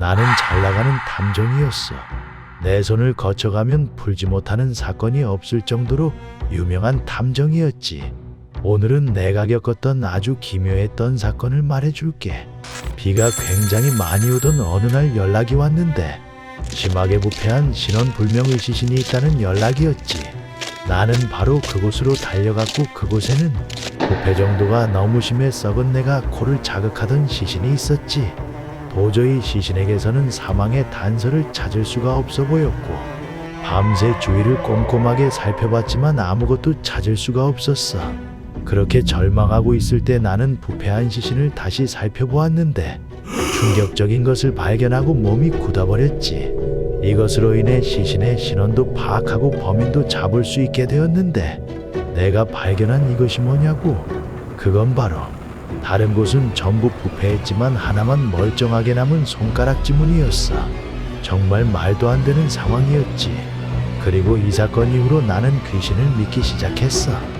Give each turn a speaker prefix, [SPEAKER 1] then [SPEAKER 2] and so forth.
[SPEAKER 1] 나는 잘 나가는 탐정이었어. 내 손을 거쳐가면 풀지 못하는 사건이 없을 정도로 유명한 탐정이었지. 오늘은 내가 겪었던 아주 기묘했던 사건을 말해줄게. 비가 굉장히 많이 오던 어느 날 연락이 왔는데 심하게 부패한 신원불명의 시신이 있다는 연락이었지. 나는 바로 그곳으로 달려갔고 그곳에는 부패 정도가 너무 심해 썩은 내가 코를 자극하던 시신이 있었지. 도저히 시신에게서는 사망의 단서를 찾을 수가 없어 보였고 밤새 주위를 꼼꼼하게 살펴봤지만 아무것도 찾을 수가 없었어. 그렇게 절망하고 있을 때 나는 부패한 시신을 다시 살펴보았는데 충격적인 것을 발견하고 몸이 굳어버렸지. 이것으로 인해 시신의 신원도 파악하고 범인도 잡을 수 있게 되었는데 내가 발견한 이것이 뭐냐고? 그건 바로 다른 곳은 전부 부패했지만 하나만 멀쩡하게 남은 손가락 지문이었어. 정말 말도 안 되는 상황이었지. 그리고 이 사건 이후로 나는 귀신을 믿기 시작했어.